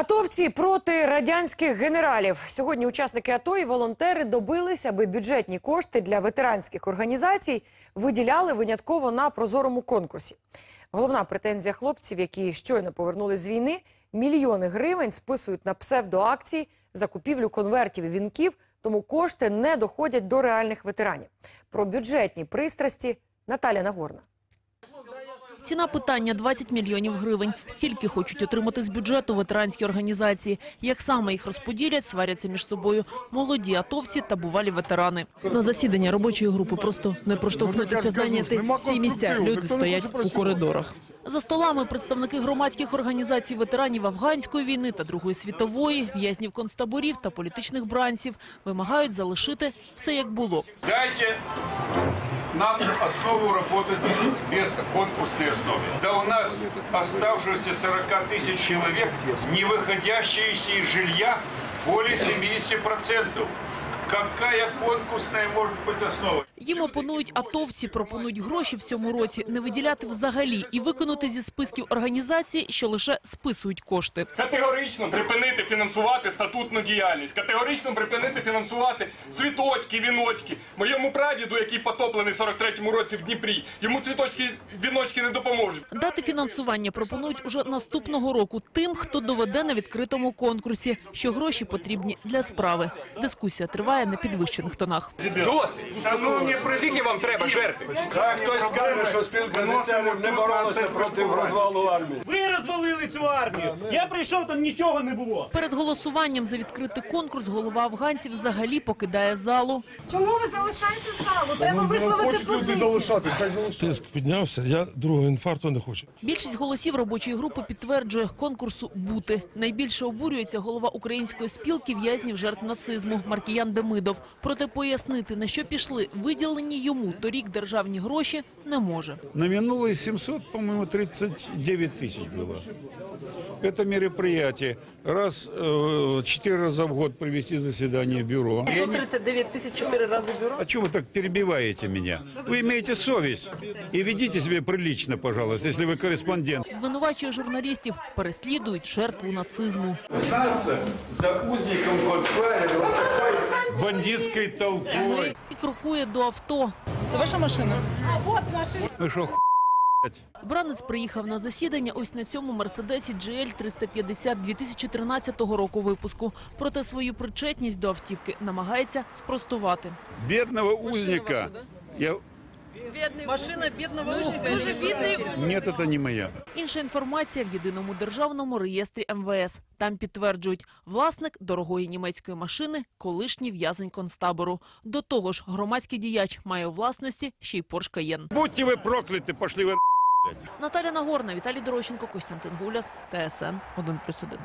Атовці проти радянських генералів. Сьогодні учасники АТО і волонтери добились, аби бюджетні кошти для ветеранських організацій виділяли винятково на прозорому конкурсі. Головна претензія хлопців, які щойно повернулись з війни, мільйони гривень списують на псевдоакції, закупівлю конвертів і вінків, тому кошти не доходять до реальних ветеранів. Про бюджетні пристрасті Наталя Нагорна. Ціна питання – 20 мільйонів гривень. Стільки хочуть отримати з бюджету ветеранські організації. Як саме їх розподілять, сваряться між собою молоді атовці та бувалі ветерани. На засідання робочої групи просто не проштовхнутися зайняти всі місця. Люди стоять у коридорах. За столами представники громадських організацій ветеранів Афганської війни та Другої світової, в'язнів концтаборів та політичних бранців вимагають залишити все як було. Дайте нам основу работать без конкурсной основы. Да у нас оставшегося 40 тысяч человек, не выходящие из жилья, более 70%. Какая конкурсная может быть основа? Їм опонують атовці, пропонують гроші в цьому році не виділяти взагалі і виконати зі списків організацій, що лише списують кошти. Категорично припинити фінансувати статутну діяльність, категорично припинити фінансувати цвіточки, віночки. Моєму прадіду, який потоплений в 43-му році в Дніпрі, йому цвіточки, віночки не допоможуть. Дати фінансування пропонують уже наступного року тим, хто доведе на відкритому конкурсі, що гроші потрібні для справи. Дискусія триває на підвищених тонах. Досить. Скільки вам треба жерти? Так хтось скаже, що спілка не боролася проти розвалу армії. Розвалили цю армію. Я прийшов, там нічого не було. Перед голосуванням за відкритий конкурс голова афганців взагалі покидає залу. Чому ви залишаєте залу? Треба висловити позицію. Тиск піднявся, я другого інфаркту не хочу. Більшість голосів робочої групи підтверджує конкурсу бути. Найбільше обурюється голова української спілки в'язнів жертв нацизму Маркіян Демидов. Проте пояснити, на що пішли виділені йому торік державні гроші, не може. На минулые 700, по-моему, 39 тысяч было. Это мероприятие. Раз, э, четыре раза в год провести заседание бюро. Я не- 39 тисяч чотири рази бюро. А чего вы так перебиваете меня? Вы имеете совесть. И ведите себя прилично, пожалуйста, если вы корреспондент. Звинувачує журналістів, переслідують жертву нацизму. Гнаться за узником концлагеря вот такой Бандитской толпой. І крокує до авто. Вы что, Бранець приїхав на засідання ось на цьому Мерседесі GL 350 2013 року випуску. Проте свою причетність до автівки намагається спростувати. Бідного узника? Я... Машина бідного Дуже бідний. Нет, это не моя. Інша інформація в єдиному державному реєстрі МВС. Там підтверджують, власник дорогої німецької машини – колишній в'язень концтабору. До того ж, громадський діяч має у власності ще й Porsche Cayenne. Будьте вы прокляты, пошли вы Наталя Нагорна, Віталій Дорощенко, Костянтин Гуляс, ТСН 1+,1.